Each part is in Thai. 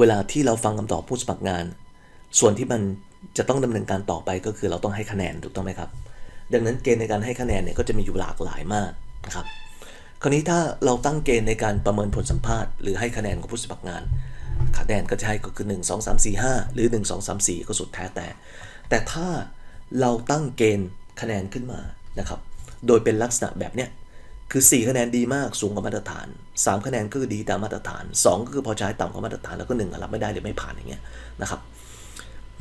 เวลาที่เราฟังคำตอบผู้สมัครงาน ส่วนที่มันจะต้องดำเนินการต่อไปก็คือเราต้องให้คะแนนถูกต้องไหมครับ ดังนั้นเกณฑ์ในการให้คะแนนเนี่ยก็จะมีอยู่หลากหลายมากนะครับ คราวนี้ถ้าเราตั้งเกณฑ์ในการประเมินผลสัมภาษณ์หรือให้คะแนนของผู้สมัครงานคะแนนก็จะให้ก็คือ 1 2 3 4 5 หรือ 1 2 3 4 ก็สุดแท้แต่ แต่ถ้าเราตั้งเกณฑ์คะแนนขึ้นมานะครับ โดยเป็นลักษณะแบบเนี้ย คือ 4 คะแนนดีมากสูงกว่ามาตรฐาน 3 คะแนนก็คือดีตามมาตรฐาน 2 ก็คือพอใช้ต่ำกว่ามาตรฐานแล้วก็1อะรับไม่ได้หรือไม่ผ่านอย่างเงี้ยนะครับ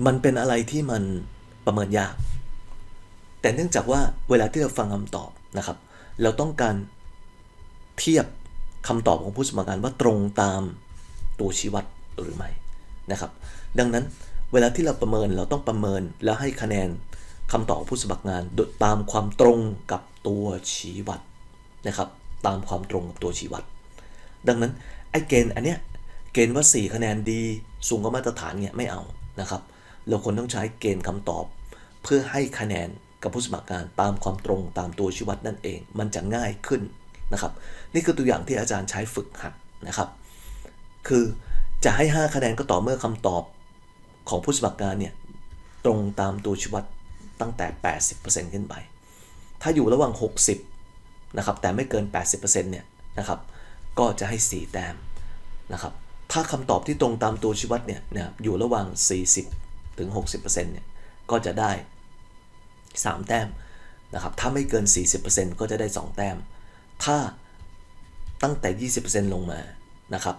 มันเป็นอะไรที่มันประเมินยาก แต่เนื่องจากว่าเวลาที่เราฟังคำตอบนะครับ เราต้องการเทียบคำตอบของผู้สมัครงานว่าตรงตามตัวชี้วัดหรือไม่นะครับ ดังนั้นเวลาที่เราประเมินเราต้องประเมินแล้วให้คะแนนคำตอบของผู้สมัครงานโดยตามความตรงกับตัวชี้วัด นะครับ ตามความตรงกับตัวชี้วัด ดังนั้นไอ้เกณฑ์อันเนี้ยเกณฑ์ว่า 4 คะแนนดีสูงกว่ามาตรฐานเนี่ยไม่เอานะครับเราควรต้องใช้เกณฑ์คำตอบ เพื่อให้คะแนนกับผู้สมัครงานตามความตรงตามตัวชี้วัดนั่นเอง มันจะง่ายขึ้นนะครับ นี่คือตัวอย่างที่อาจารย์ใช้ฝึกหัดนะครับ คือจะให้ 5 คะแนนก็ต่อเมื่อคำตอบของผู้สมัครงานเนี่ยตรงตามตัวชี้วัดตั้งแต่ 80%ขึ้นไป ถ้าอยู่ระหว่าง 60 นะครับแต่ไม่เกิน 80%เนี่ยนะครับก็จะให้ 4 แต้มนะครับถ้าคำตอบที่ตรงตามตัวชี้วัดเนี่ยนะอยู่ระหว่าง 40ถึง60%เนี่ยก็จะได้ 3 แต้มนะครับถ้าไม่เกิน 40%ก็จะได้ 2 แต้ม ถ้าตั้งแต่ 20%ลงมานะครับ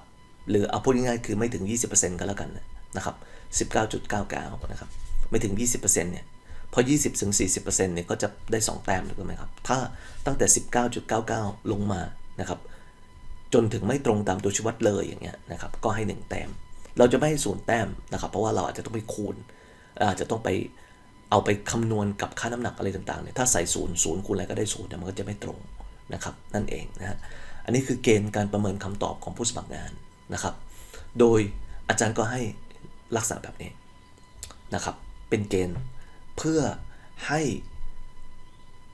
หรือเอาพูดง่ายๆคือไม่ถึง 20%ก็แล้วกันนะครับ19.99นะครับไม่ถึง 20%เนี่ย พอ 20ถึง40%เนี่ยก็จะได้ 2 แต้มถูกไหมครับ ถ้าตั้งแต่ 19.99 ลงมานะครับ จนถึงไม่ตรงตามตัวชี้วัดเลยอย่างเงี้ยนะครับ ก็ให้ 1 แต้ม เราจะไม่ให้ศูนย์แต้มนะครับ เพราะว่าเราอาจจะต้องไปคูณ อาจจะต้องไปเอาไปคำนวณกับค่าน้ำหนักอะไรต่างๆเนี่ย ถ้าใส่ศูนย์ศูนย์คูณอะไรก็ได้ศูนย์เนี่มันก็จะไม่ตรงนะครับ นั่นเองนะฮะ อันนี้คือเกณฑ์การประเมินคำตอบของผู้สมัครงานนะครับ โดยอาจารย์ก็ให้ลักษณะแบบนี้นะครับ เป็นเกณฑ์ เพื่อให้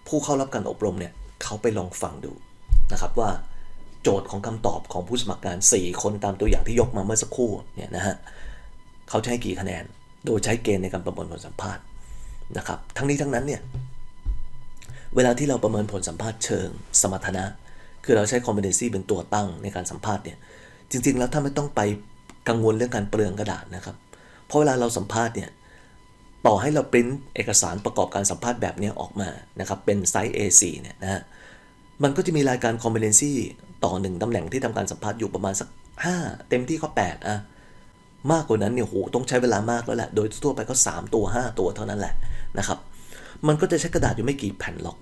ผู้เข้ารับการอบรมเนี่ยเขาไปลองฟังดูนะครับว่าโจทย์ของคำตอบของผู้สมัครงาน 4 คนตามตัวอย่างที่ยกมาเมื่อสักครู่เนี่ยนะฮะเขาจะให้กี่คะแนน โดยใช้เกณฑ์ในการประเมินผลสัมภาษณ์นะครับ ทั้งนี้ทั้งนั้นเนี่ยเวลาที่เราประเมินผลสัมภาษณ์เชิงสมรรถนะ คือเราใช้ competency เป็นตัวตั้งในการสัมภาษณ์เนี่ยจริง ๆ แล้วถ้าไม่ต้องไปกังวลเรื่องการเปลืองกระดาษนะครับ เพราะเวลาเราสัมภาษณ์เนี่ย ต่อให้เราปริ้นเอกสารประกอบการสัมภาษณ์แบบนี้ออกมานะครับเป็นไซส์ A4 เนี่ยนะฮะมันก็จะมีรายการ competency ต่อหนึ่งตำแหน่งที่ทำการสัมภาษณ์อยู่ประมาณสัก 5 เต็มที่ก็ 8 อะ มากกว่านั้นเนี่ยโหต้องใช้เวลามากแล้วแหละ โดยทั่วไปก็ 3 ตัว 5 ตัวเท่านั้นแหละนะครับ มันก็จะใช้กระดาษอยู่ไม่กี่แผ่นหรอก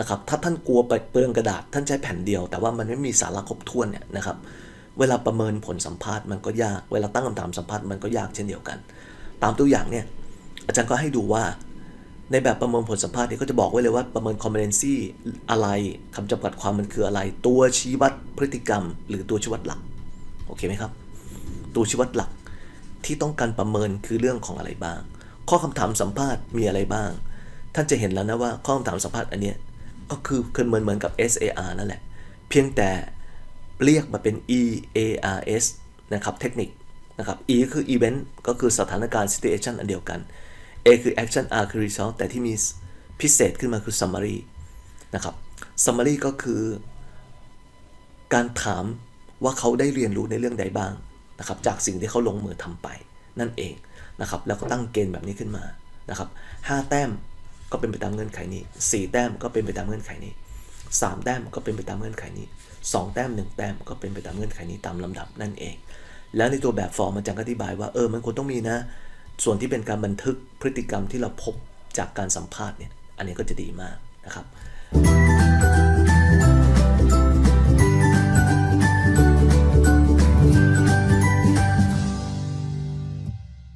นะครับ ถ้าท่านกลัวไปเปลืองกระดาษท่านใช้แผ่นเดียว แต่ว่ามันไม่มีสาระครบถ้วนเนี่ยนะครับ เวลาประเมินผลสัมภาษณ์มันก็ยาก เวลาตั้งคำถามสัมภาษณ์มันก็ยากเช่นเดียวกัน ตามตัวอย่างเนี่ย อาจารย์ก็ให้ดูว่า ในแบบประเมินผลสัมภาษณ์เนี่ยก็จะบอกไว้เลยว่าประเมิน competency อะไรคำจำกัดความมันคืออะไร ตัวชี้วัดพฤติกรรม หรือตัวชี้วัดหลักโอเคไหมครับ ตัวชี้วัดหลักที่ต้องการประเมินคือเรื่องของอะไรบ้าง ข้อคำถามสัมภาษณ์มีอะไรบ้าง ท่านจะเห็นแล้วนะว่าข้อคำถามสัมภาษณ์อันเนี้ยก็คือเหมือนเหมือนกับ SAR นั่นแหละ เพียงแต่เรียกมาเป็น EARS นะครับเทคนิคนะครับ E ก็คือ Event ก็คือสถานการณ์ Situation อันเดียวกัน A คือ Action R คือ Result แต่ที่มีพิเศษขึ้นมาคือ Summary นะครับ Summary ก็คือ การถามว่าเขาได้เรียนรู้ในเรื่องใดบ้างนะครับ จากสิ่งที่เขาลงมือทำไปนั่นเองนะครับ แล้วก็ตั้งเกณฑ์แบบนี้ขึ้นมานะครับ5แต้มก็เป็นไปตามเงื่อนไขนี้ 4 แต้มก็เป็นไปตามเงื่อนไขนี้ 3 แต้มก็เป็นไปตามเงื่อนไขนี้ 2 แต้ม 1 แต้มก็เป็นไปตามเงื่อนไขนี้ตามลำดับนั่นเอง แล้วในตัวแบบฟอร์มอาจารย์ก็อธิบายว่าเออมันควรต้องมีนะ ส่วนที่เป็นการบันทึกพฤติกรรมที่เราพบจากการสัมภาษณ์เนี่ย อันนี้ก็จะดีมากนะครับ